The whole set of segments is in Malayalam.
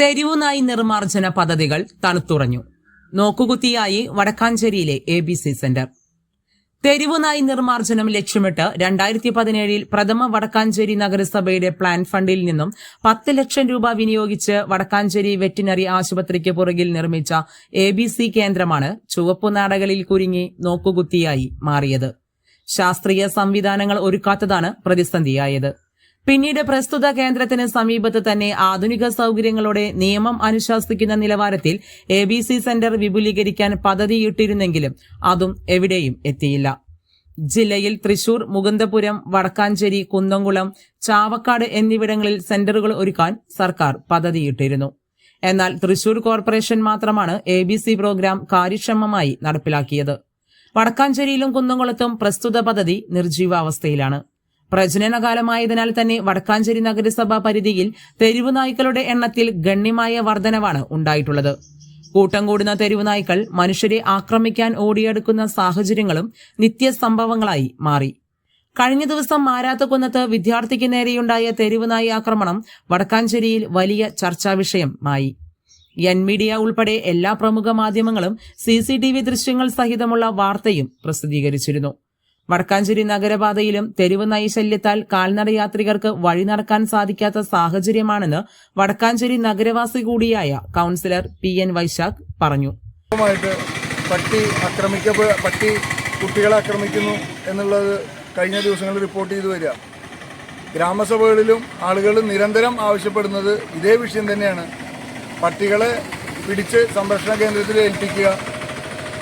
തെരുവുനായി നിർമ്മാർജന പദ്ധതികൾ തണുത്തുറഞ്ഞു നോക്കുകുത്തിയായി വടക്കാഞ്ചേരിയിലെ എ ബി സി സെന്റർ. തെരുവുനായി നിർമ്മാർജനം ലക്ഷ്യമിട്ട് രണ്ടായിരത്തി പതിനേഴിൽ പ്രഥമ വടക്കാഞ്ചേരി നഗരസഭയുടെ പ്ലാൻ ഫണ്ടിൽ നിന്നും പത്ത് ലക്ഷം രൂപ വിനിയോഗിച്ച് വടക്കാഞ്ചേരി വെറ്റിനറി ആശുപത്രിക്ക് പുറകിൽ നിർമ്മിച്ച എ ബി സി കേന്ദ്രമാണ് ചുവപ്പു നാടകളിൽ കുരുങ്ങി നോക്കുകുത്തിയായി മാറിയത്. ശാസ്ത്രീയ സംവിധാനങ്ങൾ ഒരുക്കാത്തതാണ് പ്രതിസന്ധിയായത്. പിന്നീട് പ്രസ്തുത കേന്ദ്രത്തിന് സമീപത്ത് തന്നെ ആധുനിക സൗകര്യങ്ങളോടെ നിയമം അനുശാസിക്കുന്ന നിലവാരത്തിൽ എ ബി സി സെന്റർ വിപുലീകരിക്കാൻ പദ്ധതിയിട്ടിരുന്നെങ്കിലും അതും എവിടെയും എത്തിയില്ല. ജില്ലയിൽ തൃശൂർ മുകുന്ദപുരം വടക്കാഞ്ചേരി കുന്നംകുളം ചാവക്കാട് എന്നിവിടങ്ങളിൽ സെന്ററുകൾ ഒരുക്കാൻ സർക്കാർ പദ്ധതിയിട്ടിരുന്നു. എന്നാൽ തൃശൂർ കോർപ്പറേഷൻ മാത്രമാണ് എ ബി സി പ്രോഗ്രാം കാര്യക്ഷമമായി നടപ്പിലാക്കിയത്. വടക്കാഞ്ചേരിയിലും കുന്നംകുളത്തും പ്രസ്തുത പദ്ധതി നിർജീവാവസ്ഥയിലാണ് പ്രജനനകാലമായതിനാൽ തന്നെ വടക്കാഞ്ചേരി നഗരസഭാ പരിധിയിൽ തെരുവ് നായ്ക്കളുടെ എണ്ണത്തിൽ ഗണ്യമായ വർധനവാണ് ഉണ്ടായിട്ടുള്ളത്. കൂട്ടം കൂടുന്ന തെരുവു നായ്ക്കൾ മനുഷ്യരെ ആക്രമിക്കാൻ ഓടിയെടുക്കുന്ന സാഹചര്യങ്ങളും നിത്യസംഭവങ്ങളായി മാറി. കഴിഞ്ഞ ദിവസം മാരാത്തകുന്നത്ത് വിദ്യാർത്ഥിക്ക് നേരെയുണ്ടായ തെരുവുനായി ആക്രമണം വടക്കാഞ്ചേരിയിൽ വലിയ ചർച്ചാ വിഷയമായി. എൻ മീഡിയ ഉൾപ്പെടെ എല്ലാ പ്രമുഖ മാധ്യമങ്ങളും സി ദൃശ്യങ്ങൾ സഹിതമുള്ള വാർത്തയും പ്രസിദ്ധീകരിച്ചിരുന്നു. വടക്കാഞ്ചേരി നഗരപാതയിലും തെരുവ് നൈശല്യത്താൽ കാൽനട യാത്രികർക്ക് വഴി നടക്കാൻ സാധിക്കാത്ത സാഹചര്യമാണെന്ന് വടക്കാഞ്ചേരി നഗരവാസി കൂടിയായ കൌൺസിലർ പി എൻ വൈശാഖ് പറഞ്ഞു. പട്ടി ആക്രമിക്ക പട്ടി കുട്ടികളെ ആക്രമിക്കുന്നു എന്നുള്ളത് കഴിഞ്ഞ ദിവസങ്ങളിൽ റിപ്പോർട്ട് ചെയ്തു വരിക. ഗ്രാമസഭകളിലും ആളുകൾ നിരന്തരം ആവശ്യപ്പെടുന്നത് ഇതേ വിഷയം തന്നെയാണ്. പട്ടികളെ പിടിച്ച് സംരക്ഷണ കേന്ദ്രത്തിൽ ഏൽപ്പിക്കുക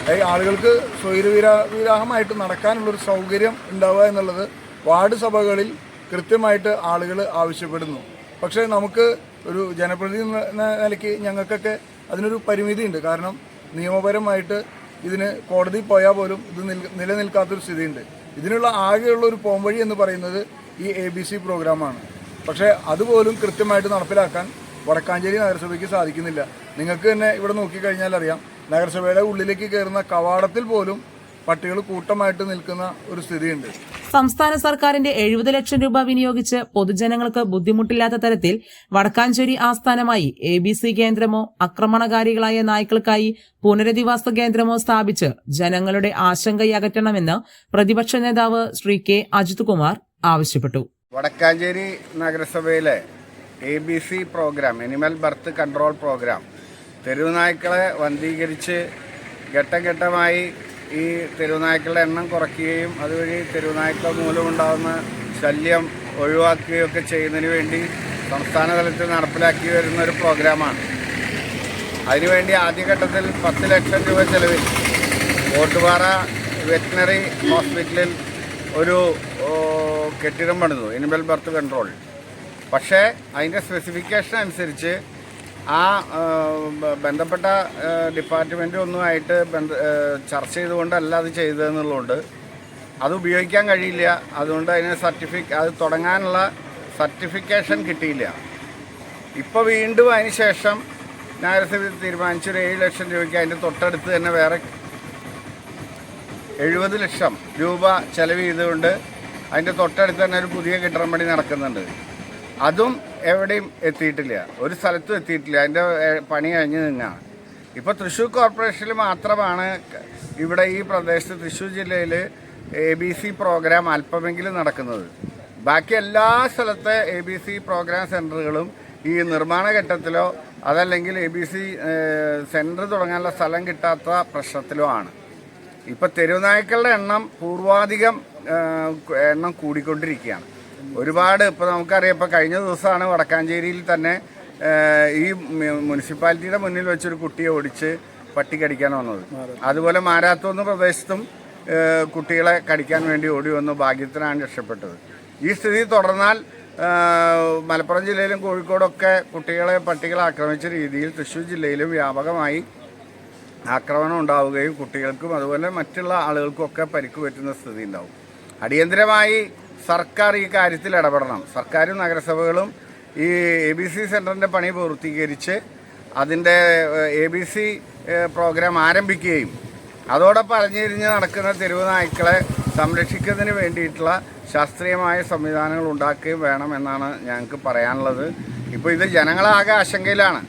ആളുകൾക്ക് സ്വൈരവിരാ വിരാഹമായിട്ട് നടക്കാനുള്ളൊരു സൗകര്യം ഉണ്ടാവുക എന്നുള്ളത് വാർഡ് സഭകളിൽ കൃത്യമായിട്ട് ആളുകൾ ആവശ്യപ്പെടുന്നു. പക്ഷേ നമുക്ക് ഒരു ജനപ്രതിനിധി എന്ന നിലയ്ക്ക് ഞങ്ങൾക്കൊക്കെ അതിനൊരു പരിമിതിയുണ്ട്. കാരണം നിയമപരമായിട്ട് ഇതിന് കോടതി പോയാൽ പോലും ഇത് നിൽ- നിലനിൽക്കാത്തൊരു സ്ഥിതിയുണ്ട്. ഇതിനുള്ള ആകെയുള്ള ഒരു പോംവഴി എന്ന് പറയുന്നത് ഈ എ ബി സി പ്രോഗ്രാമാണ്. പക്ഷേ അതുപോലും കൃത്യമായിട്ട് നടപ്പിലാക്കാൻ വടക്കാഞ്ചേരി നഗരസഭയ്ക്ക് സാധിക്കുന്നില്ല. നിങ്ങൾക്ക് തന്നെ ഇവിടെ നോക്കിക്കഴിഞ്ഞാൽ അറിയാം നഗരസഭയുടെ ഉള്ളിലേക്ക് കയറുന്ന കവാടത്തിൽ പോലും പട്ടികൾ കൂട്ടമായിട്ട് നിൽക്കുന്ന ഒരു സ്ഥിതിയുണ്ട്. സംസ്ഥാന സർക്കാരിന്റെ എഴുപത് ലക്ഷം രൂപ വിനിയോഗിച്ച് പൊതുജനങ്ങൾക്ക് ബുദ്ധിമുട്ടില്ലാത്ത തരത്തിൽ വടക്കാഞ്ചേരി ആസ്ഥാനമായി എ ബി സി കേന്ദ്രമോ ആക്രമണകാരികളായ നായ്ക്കൾക്കായി പുനരധിവാസ കേന്ദ്രമോ സ്ഥാപിച്ച് ജനങ്ങളുടെ ആശങ്കയകറ്റണമെന്ന് പ്രതിപക്ഷ നേതാവ് ശ്രീ കെ അജിത് കുമാർ ആവശ്യപ്പെട്ടു. വടക്കാഞ്ചേരി നഗരസഭയിലെ A B C programme animal birth control programme തെരുവുനായ്ക്കളെ വന്ധീകരിച്ച് ഘട്ടം ഘട്ടമായി ഈ തെരുവുനായ്ക്കളുടെ എണ്ണം കുറയ്ക്കുകയും അതുവഴി തെരുവുനായ്ക്കൾ മൂലമുണ്ടാകുന്ന ശല്യം ഒഴിവാക്കുകയൊക്കെ ചെയ്യുന്നതിന് വേണ്ടി സംസ്ഥാന തലത്തിൽ നടപ്പിലാക്കി വരുന്ന ഒരു പ്രോഗ്രാമാണ്. അതിനുവേണ്ടി ആദ്യഘട്ടത്തിൽ പത്ത് ലക്ഷം രൂപ ചെലവിൽ കോട്ടുപാറ വെറ്റിനറി ഹോസ്പിറ്റലിൽ ഒരു കെട്ടിടം പണിതു. Animal birth control. പക്ഷേ അതിന്റെ സ്പെസിഫിക്കേഷൻ അനുസരിച്ച് ആ ബന്ധപ്പെട്ട ഡിപ്പാർട്ട്മെന്റ് ഒന്നുമായിട്ട് ബന്ധ ചർച്ച ചെയ്തുകൊണ്ടല്ല അത് ചെയ്തതെന്നുള്ളതുകൊണ്ട് അത് ഉപയോഗിക്കാൻ കഴിയില്ല. അതുകൊണ്ട് അതിന് സർട്ടിഫിക്ക അത് തുടങ്ങാനുള്ള സർട്ടിഫിക്കേഷൻ കിട്ടിയില്ല. ഇപ്പോൾ വീണ്ടും അതിന് ശേഷം നഗരസഭ തീരുമാനിച്ചൊരു ഏഴ് ലക്ഷം രൂപയ്ക്ക് അതിന്റെ തൊട്ടടുത്ത് തന്നെ വേറെ എഴുപത് ലക്ഷം രൂപ ചെലവ് ചെയ്തുകൊണ്ട് അതിന്റെ തൊട്ടടുത്ത് തന്നെ ഒരു പുതിയ കെട്ടിടം പണി നടക്കുന്നുണ്ട്. അതും എവിടെയും എത്തിയിട്ടില്ല. ഒരു സ്ഥലത്തും എത്തിയിട്ടില്ല. അതിന്റെ പണി കഴിഞ്ഞ് നിന്നാണ് ഇപ്പോൾ തൃശ്ശൂർ കോർപ്പറേഷനിൽ മാത്രമാണ് ഇവിടെ ഈ പ്രദേശത്ത് തൃശ്ശൂർ ജില്ലയിൽ എ ബി സി പ്രോഗ്രാം അല്പമെങ്കിലും നടക്കുന്നത്. ബാക്കി എല്ലാ സ്ഥലത്തെ എ ബി സി പ്രോഗ്രാം സെന്ററുകളും ഈ നിർമ്മാണ ഘട്ടത്തിലോ അതല്ലെങ്കിൽ എ ബി സി സെന്റർ തുടങ്ങാനുള്ള സ്ഥലം കിട്ടാത്ത പ്രശ്നത്തിലോ ആണ്. ഇപ്പോൾ തെരുവുനായ്ക്കളുടെ എണ്ണം പൂർവാധികം എണ്ണം കൂടിക്കൊണ്ടിരിക്കുകയാണ്. ഒരുപാട് ഇപ്പൊ നമുക്കറിയാം ഇപ്പൊ കഴിഞ്ഞ ദിവസമാണ് വടക്കാഞ്ചേരിയിൽ തന്നെ ഈ മുനിസിപ്പാലിറ്റിയുടെ മുന്നിൽ വെച്ചൊരു കുട്ടിയെ ഓടിച്ച് പട്ടി കടിക്കാൻ വന്നത് അതുപോലെ മാരാത്തോന്ന് പ്രദേശത്തും കുട്ടികളെ കടിക്കാൻ വേണ്ടി ഓടി വന്നു ഭാഗ്യത്തിനാണ് രക്ഷപ്പെട്ടത്. ഈ സ്ഥിതി തുടർന്നാൽ മലപ്പുറം ജില്ലയിലും കോഴിക്കോടൊക്കെ കുട്ടികളെ പട്ടികളെ ആക്രമിച്ച രീതിയിൽ തൃശ്ശൂർ ജില്ലയിലും വ്യാപകമായി ആക്രമണം ഉണ്ടാവുകയും കുട്ടികൾക്കും അതുപോലെ മറ്റുള്ള ആളുകൾക്കും ഒക്കെ പരിക്ക് പറ്റുന്ന സ്ഥിതി ഉണ്ടാവും. അടിയന്തരമായി സർക്കാർ ഈ കാര്യത്തിൽ ഇടപെടണം. സർക്കാരും നഗരസഭകളും ഈ എ ബി സി സെന്ററിന്റെ പണി പൂർത്തീകരിച്ച് അതിന്റെ എ ബി സി പ്രോഗ്രാം ആരംഭിക്കുകയും അതോടൊപ്പം അലഞ്ഞിരിഞ്ഞ് നടക്കുന്ന തെരുവ് നായ്ക്കളെ സംരക്ഷിക്കുന്നതിന് വേണ്ടിയിട്ടുള്ള ശാസ്ത്രീയമായ സംവിധാനങ്ങൾ ഉണ്ടാക്കുകയും വേണം എന്നാണ് ഞങ്ങൾക്ക് പറയാനുള്ളത്. ഇപ്പോൾ ഇത് ജനങ്ങളാകെ ആശങ്കയിലാണ്.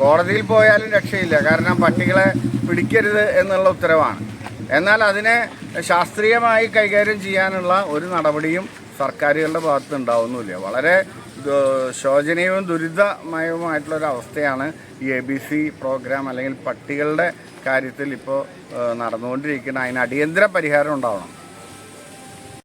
കോടതിയിൽ പോയാലും രക്ഷയില്ല. കാരണം പട്ടികളെ പിടിക്കരുത് എന്നുള്ള ഉത്തരവാണ്. എന്നാൽ അതിനെ ശാസ്ത്രീയമായി കൈകാര്യം ചെയ്യാനുള്ള ഒരു നടപടിയും സർക്കാരുകളുടെ ഭാഗത്ത് ഉണ്ടാവുന്നില്ല വളരെ ശോചനീയവും ദുരിതമയവുമായിട്ടുള്ള ഒരു അവസ്ഥയാണ് ഈ എ ബി സി പ്രോഗ്രാം അല്ലെങ്കിൽ പട്ടികളുടെ കാര്യത്തിൽ ഇപ്പോൾ നടന്നുകൊണ്ടിരിക്കുന്ന അതിന് അടിയന്തര പരിഹാരം ഉണ്ടാവണം.